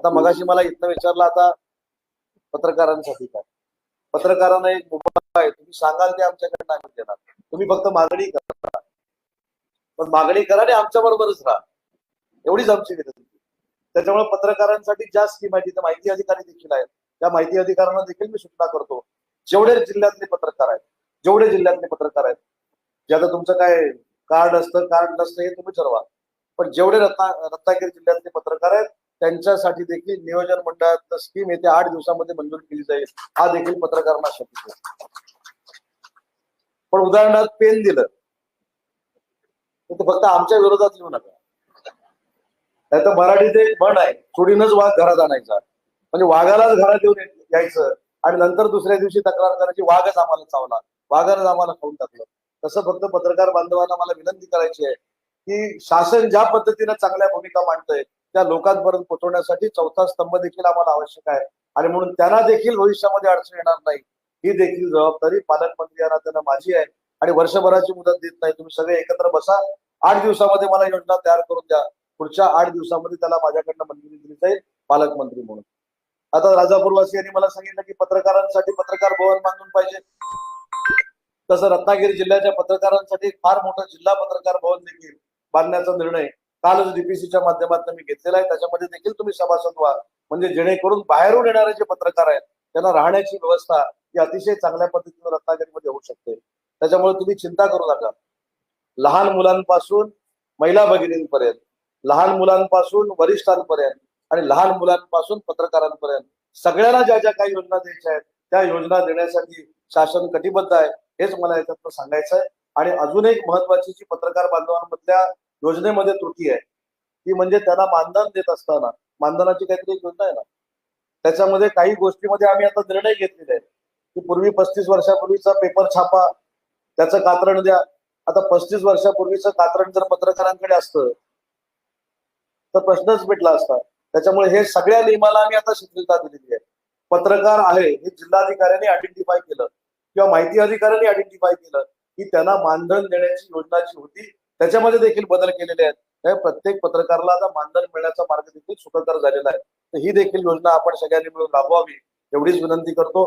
आता मगाशी मला इथनं विचारलं आता पत्रकारांसाठी काय? पत्रकारांना एक मुभा आहे तुम्ही सांगाल ते आमच्याकडे नाही देणार. तुम्ही फक्त मागणी करा. पण मागणी करा आणि आमच्या बरोबरच राहा. एवढीच आमची विनंती. त्याच्यामुळे पत्रकारांसाठी ज्या स्कीम आहे तिथे माहिती अधिकारी देखील आहेत. त्या माहिती अधिकाऱ्यांना देखील मी सूचना करतो. जेवढे जिल्ह्यातले पत्रकार आहेत जेवढे जिल्ह्यातले पत्रकार आहेत जे आता तुमचं काय कार्ड असतं कार्ड नसतं हे तुम्ही ठरवा. पण जेवढे रत्ना रत्नागिरी जिल्ह्यातले पत्रकार आहेत त्यांच्यासाठी देखील नियोजन मंडळात स्कीम येते आठ दिवसामध्ये मंजूर केली जाईल. हा देखील पत्रकारांना शक्य पण उदाहरणार्थ पेन दिलं तर फक्त आमच्या विरोधात लिहू नका. नाही तर मराठीत एक म्हण आहे. चोरीनच वाघ घरात आणायचा. म्हणजे वाघालाच घरात येऊन यायचं आणि नंतर दुसऱ्या दिवशी तक्रार करायची वाघच आम्हाला चावला. वाघानच आम्हाला खाऊन टाकलं. तसं फक्त पत्रकार बांधवांना मला विनंती करायची आहे की शासन ज्या पद्धतीने चांगल्या भूमिका मांडतंय त्या लोकांपर्यंत पोहोचवण्यासाठी चौथा स्तंभ देखील आम्हाला आवश्यक आहे. आणि म्हणून त्यांना देखील भविष्यामध्ये अडचण येणार नाही. ही देखील जबाबदारी पालकमंत्री यांना त्यांना माझी आहे. आणि वर्षभराची मुदत देत नाही. तुम्ही सगळे एकत्र बसा. आठ दिवसामध्ये मला योजना तयार करून द्या. पुढच्या आठ दिवसामध्ये त्याला माझ्याकडनं मंजुरी दिली जाईल पालकमंत्री म्हणून. आता राजापूरवासी यांनी मला सांगितलं की पत्रकारांसाठी पत्रकार भवन बांधून पाहिजे. तसं रत्नागिरी जिल्ह्याच्या पत्रकारांसाठी फार मोठं जिल्हा पत्रकार भवन देखील बांधण्याचा निर्णय कालच डीपीसीच्या माध्यमातून मी घेतलेला आहे त्याच्यामध्ये देखील तुम्ही सभासद व्हा. म्हणजे जेणेकरून बाहेरून येणारे जे पत्रकार आहेत त्यांना राहण्याची व्यवस्था ही अतिशय चांगल्या पद्धतीने रत्नागिरीमध्ये होऊ शकते. त्याच्यामुळे तुम्ही चिंता करू नका. लहान मुलांपासून महिला भगिनींपर्यंत लहान मुलांपासून वरिष्ठांपर्यंत आणि लहान मुलांपासून पत्रकारांपर्यंत सगळ्यांना ज्या ज्या काही योजना द्यायच्या आहेत त्या योजना देण्यासाठी शासन कटिबद्ध आहे हेच मला याच्यातनं सांगायचं आहे आणि अजून एक महत्वाची जी पत्रकार बांधवांमधल्या योजनेमध्ये त्रुटी आहे. ती म्हणजे त्यांना मानधन देत असताना मानधनाची काहीतरी योजना आहे ना? त्याच्यामध्ये काही गोष्टीमध्ये आम्ही आता निर्णय घेतलेले आहेत. की पूर्वी पस्तीस वर्षापूर्वीचा पेपर छापा त्याचं कात्रण द्या. आता पस्तीस वर्षापूर्वीचं कात्रण जर पत्रकारांकडे असतं तर प्रश्नच मिटला असता. त्याच्यामुळे हे सगळ्या नियमाला आम्ही आता शिथिलता दिलेली आहे. पत्रकार आहे हे जिल्हाधिकाऱ्यांनी आयडेंटिफाय केलं. किंवा माहिती अधिकाऱ्यांनी आयडेंटिफाय केलं की त्यांना मानधन देण्याची योजना जी होती त्याच्यामध्ये देखील बदल केलेले आहेत. प्रत्येक पत्रकाराला आता मानधन मिळण्याचा मार्ग देखील सुखकर झालेला आहे. तर ही देखील योजना आपण सगळ्यांनी मिळून राबवावी एवढीच विनंती करतो.